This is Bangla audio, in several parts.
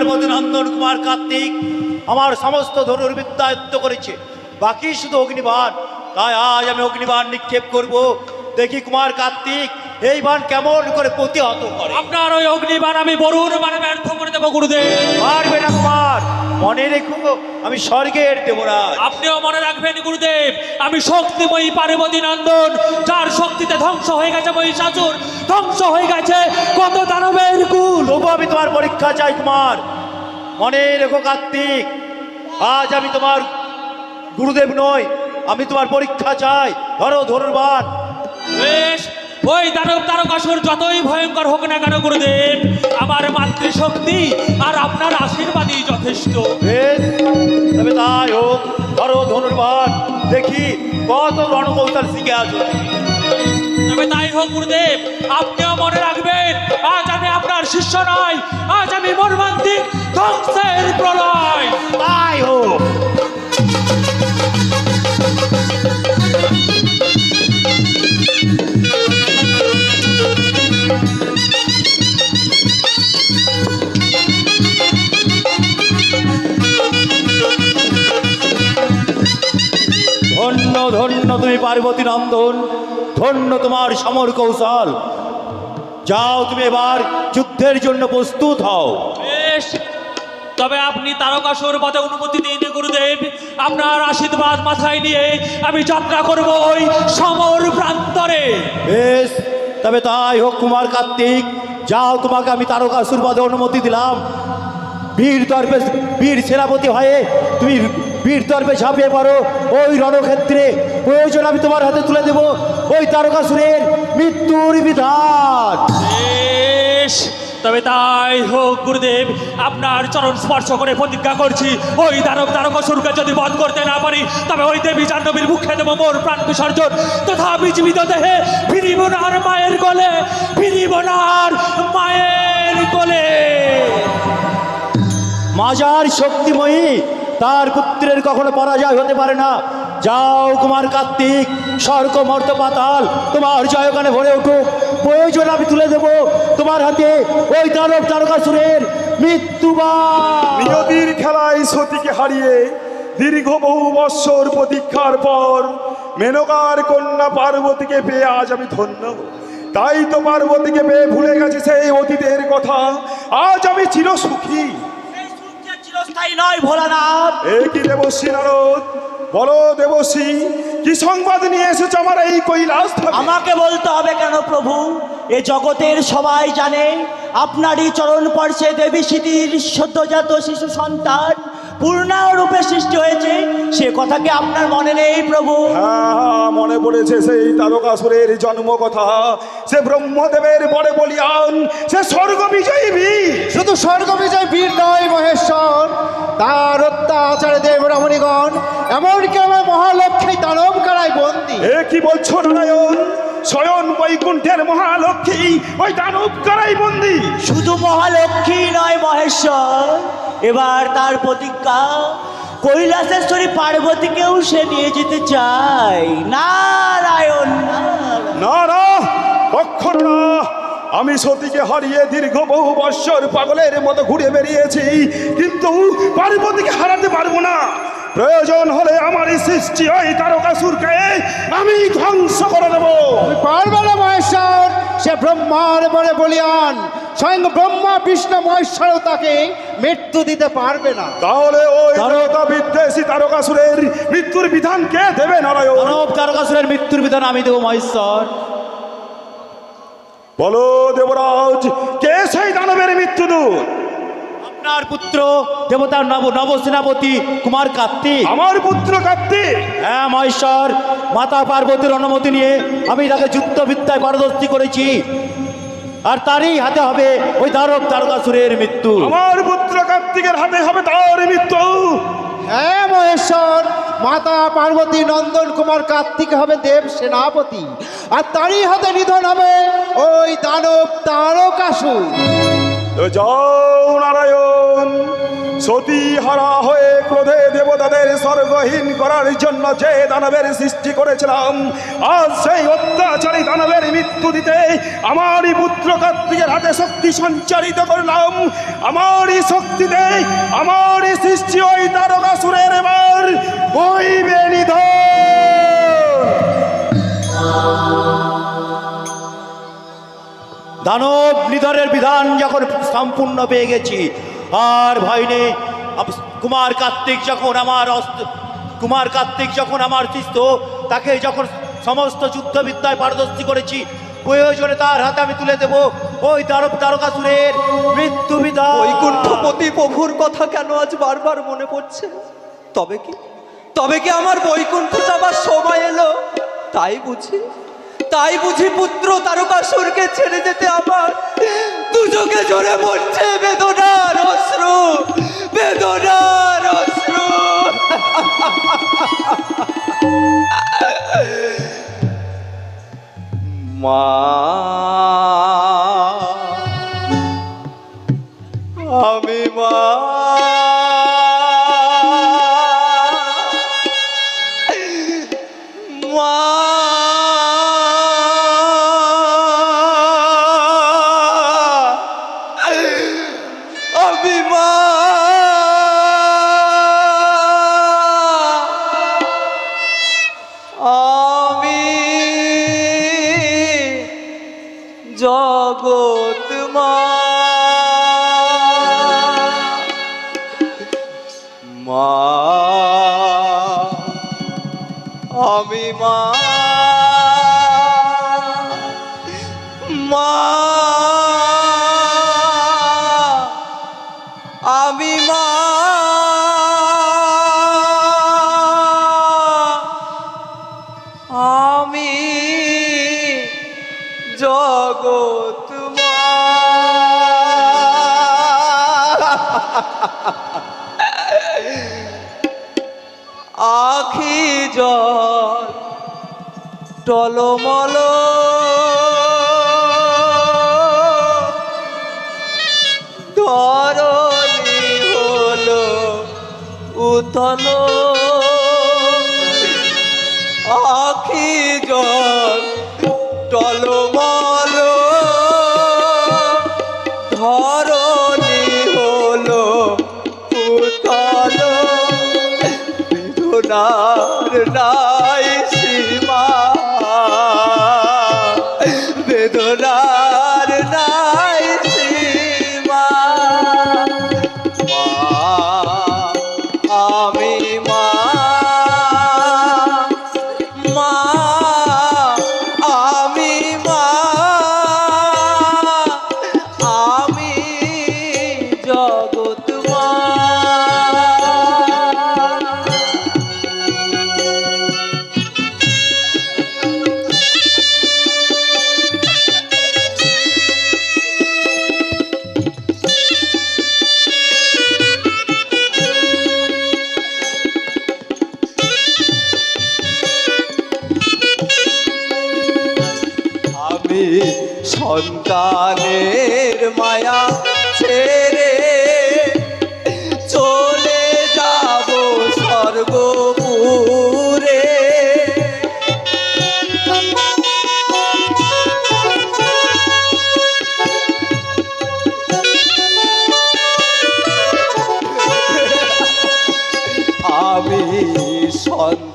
পার্বতী নন্দন কুমার কার্তিক আমার সমস্ত ধনুর্বিদ্যা আয়ত্ত করেছে। বাকি শুধু অগ্নিবাণ। তাই আজ আমি অগ্নিবাণ নিক্ষেপ করব। দেখি কুমার কার্তিক এই বাণ কেমন করে প্রতিহত করে। আপনার ওই অগ্নিবাণ আমি বরুণ মানে ব্যর্থ করে দেবো গুরুদেব। পারবে না কুমার। মনে রেখো আমি স্বর্গের দেবরাজ। আপনিও মনে রাখবেন গুরুদেব আমি শক্তিময়ী পার্বতী নন্দন যার শক্তিতে ধ্বংস হয়ে গেছে মহিষাসুর ধ্বংস হয়ে গেছে কত দানবের কুল। তবু আমি তোমার পরীক্ষা চাই তোমার মনে রেখো কার্তিক আজ আমি তোমার গুরুদেব নই আমি তোমার পরীক্ষা চাই। ধরো ধনুর্বাণ। বেশ ওই দানব তারকাসুর যতই ভয়ঙ্কর হোক না কেন গুরুদেব আমার মাতৃশক্তি আর আপনার আশীর্বাদই যথেষ্ট। বেশ তবে তাই হোক ধরো ধনুর্বাণ দেখি কত রণকৌশল শিখে আছো। তবে তাই হোক গুরুদেব আপনিও মনে রাখবেন আজ আমি আপনার শিষ্য নয় আজ আমি মর্মান্তিক ধ্বংসের প্রলয়। তাই হোক ধন্য ধন্য তুমি পার্বতী নন্দন ধন্য তোমার সমর কৌশল। যাও তুমি এবার যুদ্ধের জন্য প্রস্তুত হও। বেশ। তবে আপনি তারকাসুর পথে অনুমতি দিন গুরুদেব। আপনার আশীর্বাদ মাথায় নিয়ে আমি যাত্রা করব ওই সমর প্রান্তরে। বেশ। তবে তাই হোক কুমার কার্তিক যাও তোমাকে আমি তারকাসুর পদে অনুমতি দিলাম। বীর দর্পে বীর সেনাপতি হয়ে তুমি বীর দর্পে ঝাঁপিয়ে পড়ো। ওই রণক্ষেত্রে প্রয়োজন আমি তোমার হাতে তুলে দেব। ওই তারকাসুরের মৃত্যুর বিধান। তবে তাই হোক গুরুদেব আপনার চরণ স্পর্শ করে প্রতিজ্ঞা করছি। ওই দানব তারকাসুরকে যদি বধ করতে না পারি তবে ওই দেবী জাহ্নবীর মুখে দেবো মোর প্রাণ বিসর্জন। তথা বিজীবিত দেহে ফিরিব না আর মায়ের গলে ফিরিব না আর মায়ের গলে মাজার শক্তিময়ী তার পুত্রের কখনো পরাজয় হতে পারে না। যাও কুমার কার্তিক, স্বর্গ মর্ত পাতাল, তোমার জয় জয়গানে ভরে উঠুক। প্রয়োজন আমি তুলে দেব তোমার হাতে ওই দানব তারকাসুরের মৃত্যুবাণ নিয়তির খেলায় সতীকে হারিয়ে দীর্ঘ বহু বৎসর প্রতীক্ষার পর মেনকার কন্যা পার্বতীকে পেয়ে আজ আমি ধন্য। তাই তো পার্বতীকে পেয়ে ভুলে গেছে সেই অতীতের কথা। আজ আমি চির চিরস্থায়ী নয় ভোলানাথ। এ কি দেবশ্রী নারদ? বলো দেবশ্রী কি সংবাদ নিয়ে এসেছে আমার এই কৈলাস? আমাকে বলতে হবে কেন প্রভু? এ জগতের সবাই জানে আপনারই চরণ পর্ষে দেবী স্মৃতির সদ্যজাত শিশু সন্তান পূর্ণাঙ্গ রূপে সৃষ্টি হয়েছে সে কথা কি আপনার মনে নেই প্রভু? হ্যাঁ, মনে পড়েছে সেই তারকাসুরের জন্ম কথা সে ব্রহ্মদেবের বড়ে বলিয়ান সে স্বর্গ বিজয়ী বীর। শুধু স্বর্গ বিজয় বীর নয় মহেশ্বর তার অত্যাচারে দেব রমণীগণ এমনকি আমার মহালক্ষ্মী দানব কারায় বন্দি। এ কি বলছো নারায়ণ? স্বয়ং বৈকুণ্ঠের মহালক্ষ্মী ওই দানব করাই বন্দি। শুধু মহালক্ষ্মী নয় মহেশ্বর এবার তার প্রতিজ্ঞা কৈলাসেশ্বরী পার্বতীকেও সে নিয়ে যেতে চায়। নারায়ণ নারায়ণ। না না আমি সতীকে হারিয়ে দীর্ঘ বহু বৎসর পাগলের মতো ঘুরে বেরিয়েছি কিন্তু পার্বতীকে হারাতে পারব না। প্রয়োজন হলে আমার সৃষ্টি ওই তারকাসুরকে আমি ধ্বংস করে দেবো। পারবে না মহেশ্বর সে ব্রহ্মার বলে বলিয়ান। স্বয়ং ব্রহ্মা বিষ্ণু মহেশ্বরও তাকে মৃত্যু দিতে পারবে না। তাহলে ওই তারকা বিদ্বেষী তারকাসুরের মৃত্যুর বিধান কে দেবে নারায়ণ? দানব তারকাসুরের মৃত্যুর বিধান আমি দেবো মহেশ্বর। বলো দেবরাজ কে সেই দানবের মৃত্যুদূত আপনার পুত্র দেবতার নব নবসেনাপতি কুমার কার্তিক। আমার পুত্র কার্তিক? হ্যাঁ মহেশ্বর মাতা পার্বতীর অনুমতি নিয়ে আমি তাকে যুদ্ধবিদ্যায় পারদর্শী করেছি। আর তারই হাতে হবে ওই দানব তারকাসুরের মৃত্যু। আমার পুত্র কার্তিকের হাতে হবে তার মৃত্যু। হ্যাঁ মহেশ্বর মাতা পার্বতী নন্দন কুমার কার্তিক হবে দেব সেনাপতি। আর তারই হাতে নিধন হবে ওই দানব তারকাসুর যাও নারায়ণ সতী হারা দেবতাদের স্বর্গহীন করার জন্য যে দানবের সৃষ্টি করেছিলাম, আজ সেই অত্যাচারী দানবের মৃত্যু দিতে আমারই পুত্র কার্তিকের হাতে শক্তি সঞ্চারিত করলাম। আমারই শক্তিতে, আমারই সৃষ্টি ওই তারকাসুরের এবার নিধন। দানব নিধনের বিধান যখন সম্পূর্ণ পেয়ে গেছি, আর ভয় নেই। কুমার কার্তিক যখন আমার অস্ত্র কুমার কার্তিক যখন আমার শিষ্য, তাকে যখন সমস্ত যুদ্ধবিদ্যায় পারদর্শী করেছি, প্রয়োজনে তার হাতে আমি তুলে দেব। ওই দারব তারকাসুরের মৃত্যু বৈকুণ্ঠপতি প্রভুর কথা কেন আজ বারবার মনে পড়ছে? তবে কি? তবে কি আমার বৈকুণ্ঠ যাবার সময় এলো? তাই বুঝি তাই বুঝি পুত্র তারকাসুরকে ছেড়ে যেতে আমার দুজকে জোরে মরছে বেদনার অশ্রু বেদনার অশ্রু। মা, আমি মা। আমি মা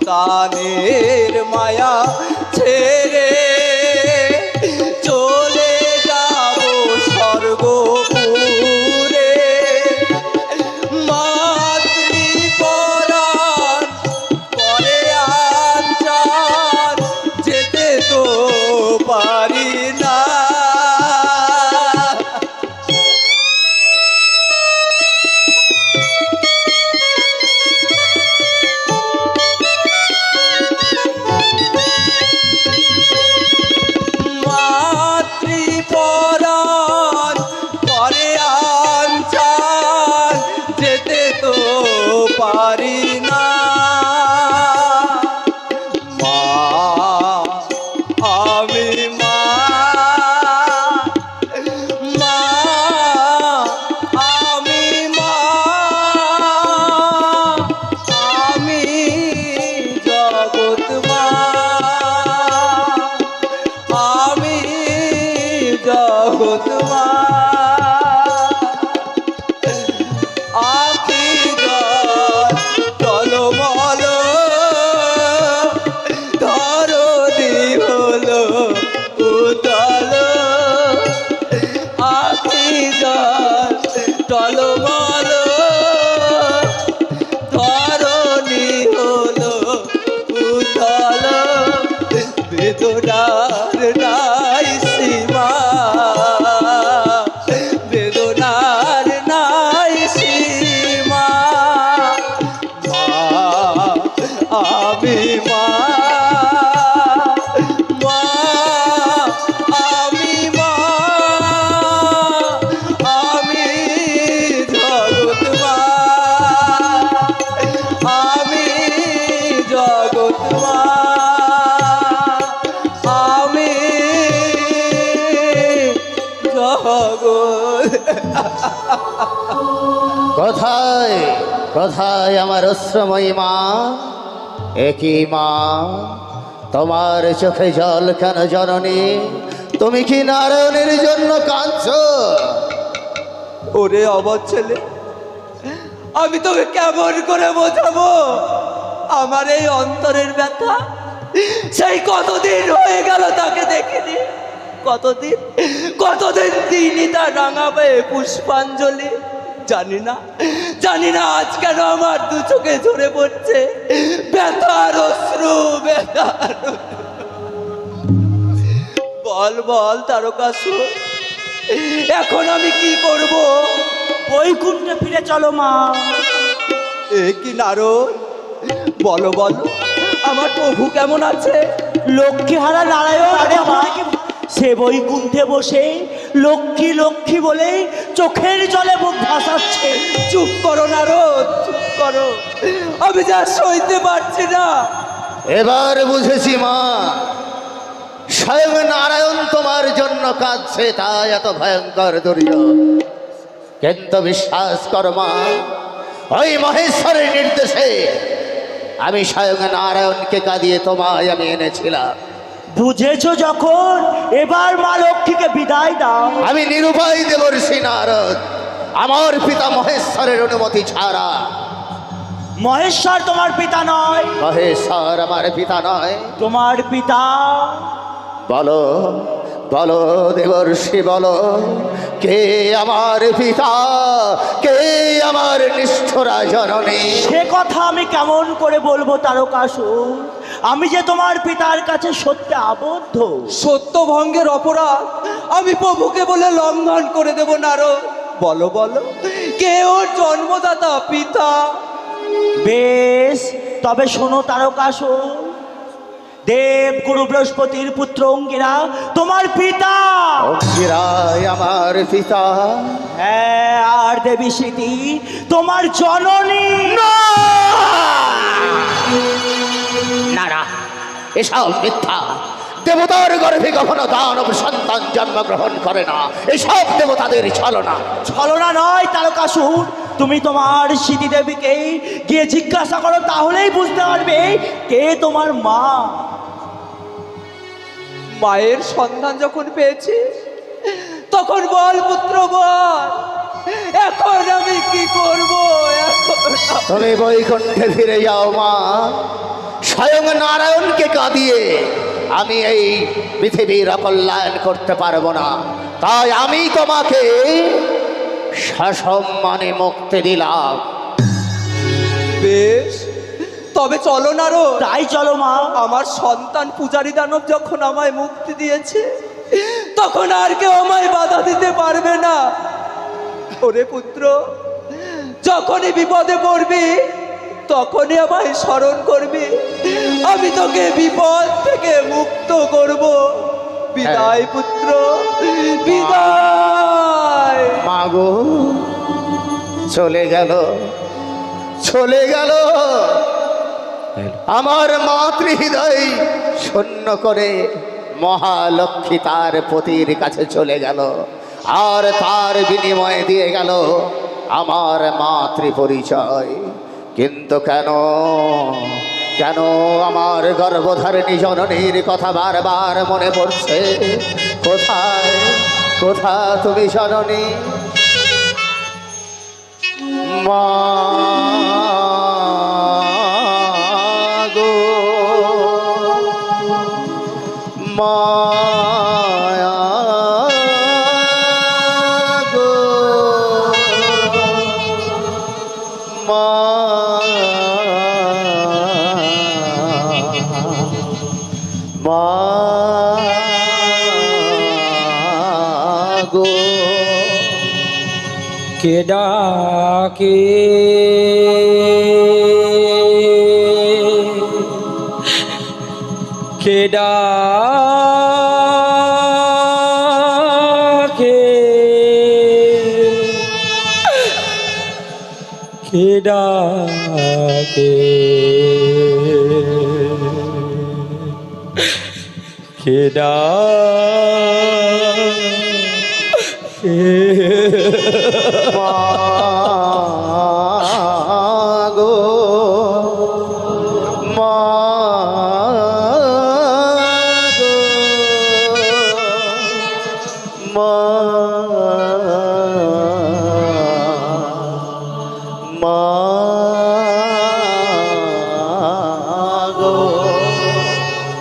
সন্তানের মায়া কোথায় কোথায় আমার অশ্রময়ী মা? একই মা? তোমার চোখে জল কেন জননী? তুমি কি নারায়ণের জন্য কাঁদছ? ওরে অবধ ছেলে, আমি তোকে কেমন করে বোঝাবো? আমার এই অন্তরের ব্যথা সেই কতদিন হয়ে গেল তাকে দেখিনি? কতদিন? কতদিন দিনই তা রাঙাবে পুষ্পাঞ্জলি? জানি না। জানি না আজ কেন আমার দু চোখে ঝরে পড়ছে। ব্যথার অশ্রু ব্যথার বল বল তারকাসুর এখন আমি কি করব? বৈকুণ্ঠে ফিরে চলো মা। এ কি নারদ? বলো বলো। আমার প্রভু কেমন আছে? লক্ষ্মীহারা নারায়ণ বাবা, সে বই বৈকুণ্ঠে বসে লক্ষ্মী লক্ষ্মী বলে চোখের জলে মুখ ভাসাচ্ছে। চুপ করো না রোদ চুপ করো। আমি যা সইতে পারছি না। এবার বুঝেছি মা স্বয়ং নারায়ণ তোমার জন্য কাঁদছে তাই এত ভয়ঙ্কর দুর্যোগ। কিন্তু বিশ্বাস কর মা ওই মহেশ্বরের নির্দেশে আমি স্বয়ং নারায়ণকে কাঁদিয়ে তোমায় আমি এনেছিলাম। বুঝেছ যখন? এবার মা লক্ষ্মীকে বিদায় দাও। আমি নিরুপায় দেবর্ষী নারদ। আমার পিতা মহেশ্বরের অনুমতি ছাড়া। মহেশ্বর তোমার পিতা নয়। মহেশ্বর আমার পিতা নয়। তোমার পিতা বলো। বলো দেবর্ষি বলো কে আমার পিতা? কে আমার নিষ্ঠরা জননী সে কথা আমি কেমন করে বলব তারকাসুর আমি যে তোমার পিতার কাছে সত্যি আবদ্ধ। সত্য ভঙ্গের অপরাধ আমি প্রভুকে বলে লঙ্ঘন করে দেব নারদ। বলো বলো কে ওর জন্মদাতা পিতা? বেশ তবে শোনো তারকাসুর দেব গুরু বৃহস্পতির পুত্র অঙ্গিরা তোমার পিতা। অঙ্গিরায় আমার পিতা। হ্যাঁ আর দেবী স্মৃতি তোমার জননী। না! না এসব মিথ্যা। দেবতার গর্ভে কখনো দানব সন্তান জন্মগ্রহণ করে না। এসব দেবতাদের ছলনা। ছলনা নয় তারকাসুর তুমি তোমার স্মৃতি দেবীকে গিয়ে জিজ্ঞাসা করো তাহলেই বুঝতে পারবে কে তোমার মা। মায়ের সন্ধান যখন পেয়েছি তখন বল পুত্র বল এখন আমি কি করব? এখন তুমি বৈকুণ্ঠে ফিরে যাও মা। স্বয়ং নারায়ণকে কাঁদিয়ে আমি এই পৃথিবীর অকল্যাণ করতে পারব না। তাই আমি তোমাকে সসম্মানে মুক্তি দিলাম। বেশ তবে চলো না রো। তাই চলো মা। আমার সন্তান পূজারি দানব যখন আমায় মুক্তি দিয়েছে তখন আর কেউ আমায় বাধা দিতে পারবে না। ওরে পুত্র যখনই বিপদে পড়বি তখনই আমায় স্মরণ করবি। আমি তোকে বিপদ থেকে মুক্ত করব। বিদায় পুত্র বিদায়। মাগো চলে গেল চলে গেল। আমার মাতৃহৃদয় শূন্য করে মহালক্ষ্মী তার পতির কাছে চলে গেল আর তার বিনিময়ে দিয়ে গেল আমার মাতৃ পরিচয় কিন্তু কেন? কেন আমার গর্ভধারিণী জননীর কথা বারবার মনে পড়ছে? কোথায়? কোথা তুমি জননী? মা মায়া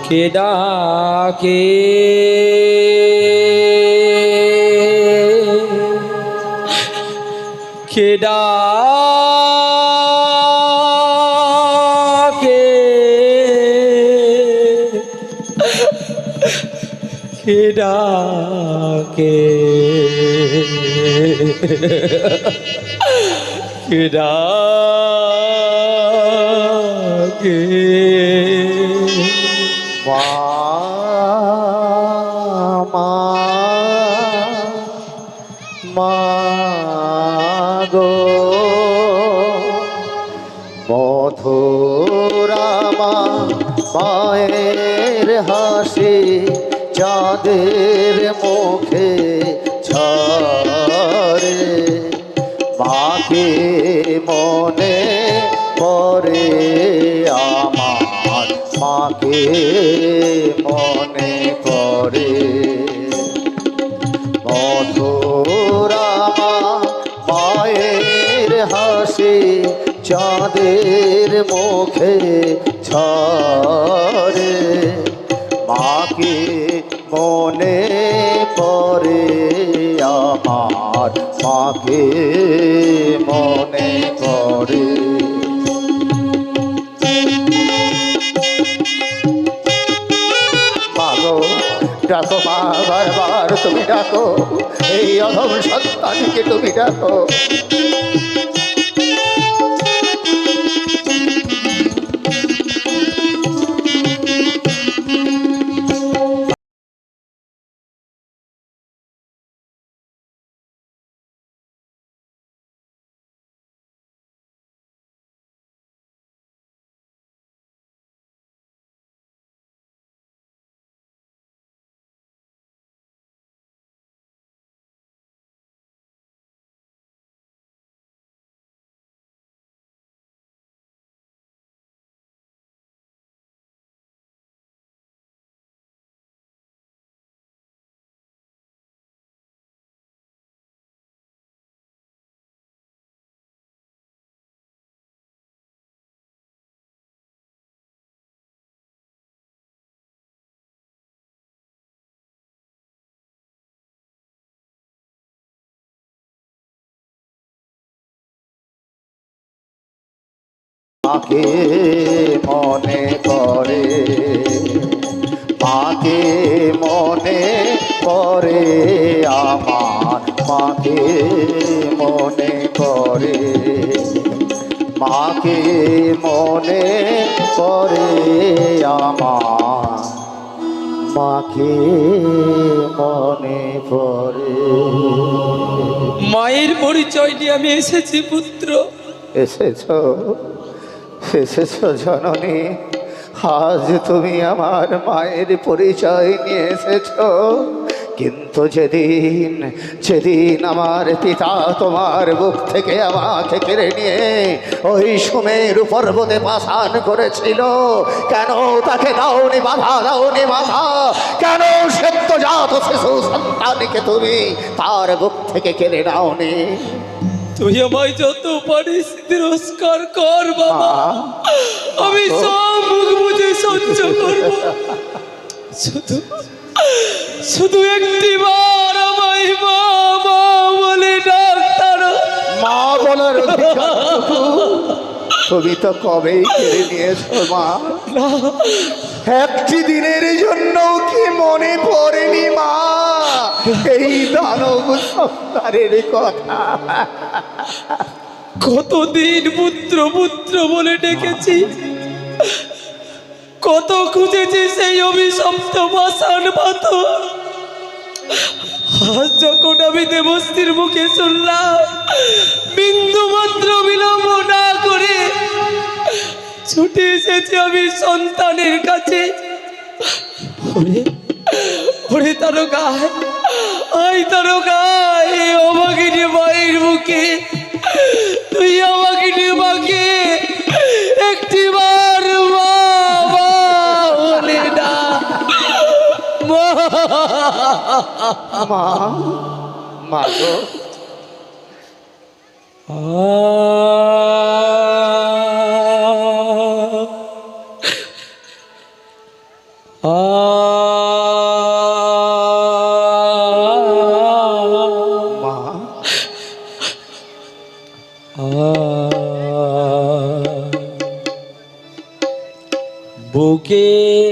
কে ডাকে? কে কে ডাকে মা মা মাগো মধুরামা মায়ের হাসি চাঁদের মুখে মাকে মনে পরে আমার মাকে মনে পড়ে। মধুরামা মায়ের হাসি চাঁদের মুখে ছড়ে। মাকে মনে আমার মাকে মনে করে। ডাকো মা বারবার তুমি ডাকো এই অধম সন্তানকে তুমি ডাকো। মাকে মনে করে মাকে মনে করে আমার মাকে মনে করে মাকে মনে করে আমার মাকে মনে করে। মায়ের পরিচয় নিয়ে আমি এসেছি পুত্র। এসেছ? এসেছ জননী, আজ তুমি আমার মায়ের পরিচয় নিয়ে এসেছ। কিন্তু যেদিন যেদিন আমার পিতা তোমার বুক থেকে আমাকে কেড়ে নিয়ে ওই সুমেরু পর্বতে পাশান করেছিল, কেন তাকে দাওনি বাধা দাওনি বাধা? কেন সত্যজাত শিশু সন্তানকে তুমি তার বুক থেকে কেড়ে নাওনি? তুই আমায় যত পারিস তিরস্কার কর বাবা। আমি সব মুখ বুঝে সহ্য করব। শুধু শুধু একটি বার আমায় মা মা বলে ডাক্তার মা বলার তুমি তো কবেই কেড়ে নিয়েছো মা। একটি দিনের জন্য কি মনে পড়েনি মা? এই দানব কথা। কতদিন পুত্র পুত্র বলে ডেকেছি। কত খুঁজেছি সেই অভিশপ্ত পাথর। আজ যখন আমি দেবস্ত্রীর মুখে শুনলাম, বিন্দু মাত্র বিলম্ব না করে ছুটে এসেছি আমি সন্তানের কাছে। ওরে তারকায় আই তারকায় এই অবাগিনী মায়ের মুখে। তুই আমাকে মাকে একটি বার মা মা বলে না। মা। মা মা গো। মা